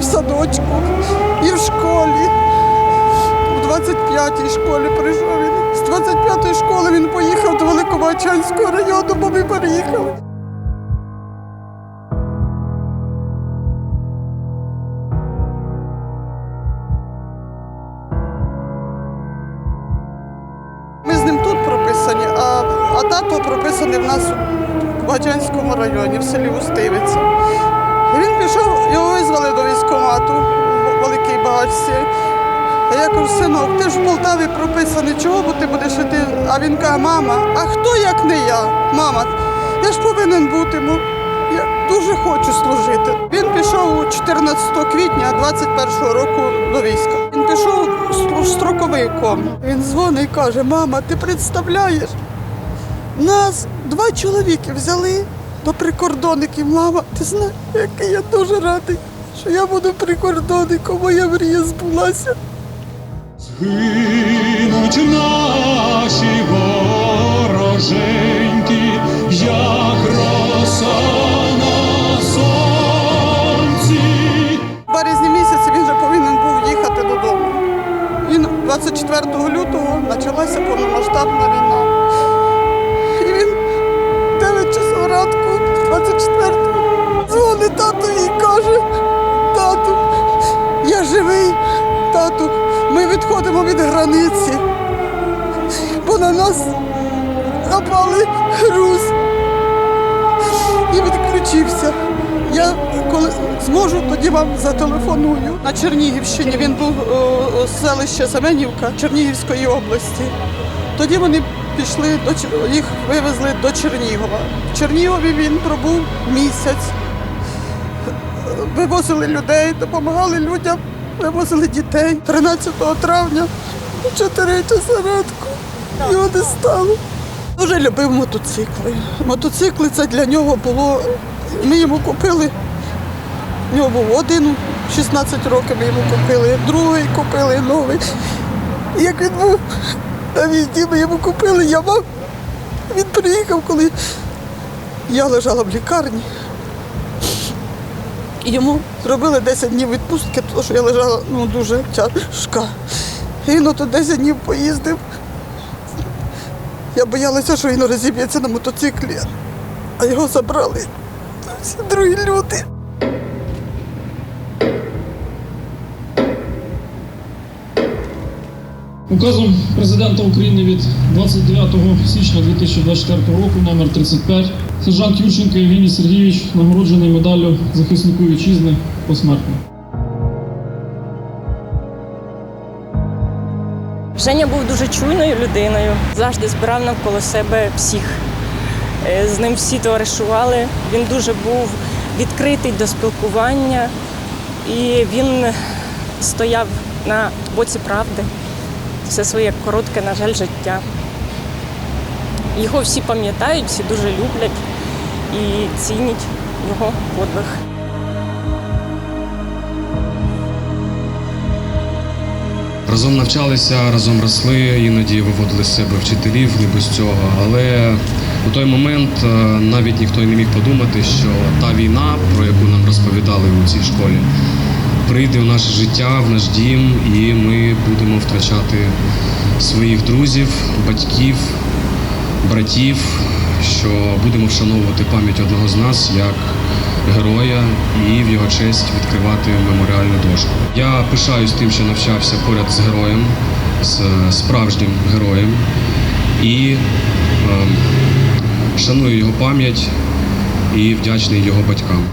в садочку, і в школі. В 25-й школі прийшов він. З 25-ї школи він поїхав до Великобачанського району, бо ми переїхали. Ми з ним тут прописані, а, а тато прописаний в нас у Бачанському районі, в селі Устивиця. Кажу, синок, ти ж в Полтаві прописаний, чого бо ти будеш іти? А він каже, мама, а хто як не я? Мама, я ж повинен бути. му- Я дуже хочу служити. Він пішов 14 квітня 21-го року до війська. Він пішов строковиком. Він дзвонить і каже: Мама, ти представляєш? Нас два чоловіки взяли до прикордонників. Мама, ти знаєш, який я дуже радий, що я буду прикордонником, моя мрія збулася. Гинуть наші вороженьки, як роса на сонці. Березні місяці він вже повинен був їхати додому. Він 24 лютого почалася повномасштабна війна. І він 9 часов ранку, 24-го, відходимо від границі, бо на нас напали груз і відключився. Я коли зможу, тоді вам зателефоную. На Чернігівщині він був о, з селища Семенівка Чернігівської області. Тоді вони пішли до їх вивезли до Чернігова. В Чернігові він пробув місяць. Вивозили людей, допомагали людям, вивозили дітей. 13 травня, 4 часа його не стало. Дуже любив мотоцикли. Мотоцикли це для нього було. Ми йому купили. У нього був один, 16 років ми йому купили, другий купили новий. І Як він був на війні, ми йому купили, я мав. Він приїхав, коли я лежала в лікарні. Йому зробили 10 днів відпустки, тому що я лежала ну, дуже тяжка. Він ото 10 днів поїздив. Я боялася, що він розіб'ється на мотоциклі, а його забрали всі другі люди. Указом президента України від 29 січня 2024 року номер 35 сержант Юрченко Євгеній Сергійович нагороджений медаллю захиснику вітчизни посмертно. Женя був дуже чуйною людиною, завжди збирав навколо себе всіх. Е, З ним всі товаришували. Він дуже був відкритий до спілкування, і він стояв на боці правди все своє коротке, на жаль, життя. Його всі пам'ятають, всі дуже люблять і цінять його подвиг. Разом навчалися, разом росли, іноді виводили з себе вчителів, не без цього. Але у той момент е, навіть ніхто й не міг подумати, що та війна, про яку нам розповідали у цій школі, прийде в наше життя, в наш дім, і ми будемо втрачати своїх друзів, батьків, братів, що будемо вшановувати пам'ять одного з нас як героя і в його честь відкривати меморіальну дошку. Я пишаюсь тим, що навчався поряд з героєм, з справжнім героєм і ем, шаную його пам'ять і вдячний його батькам.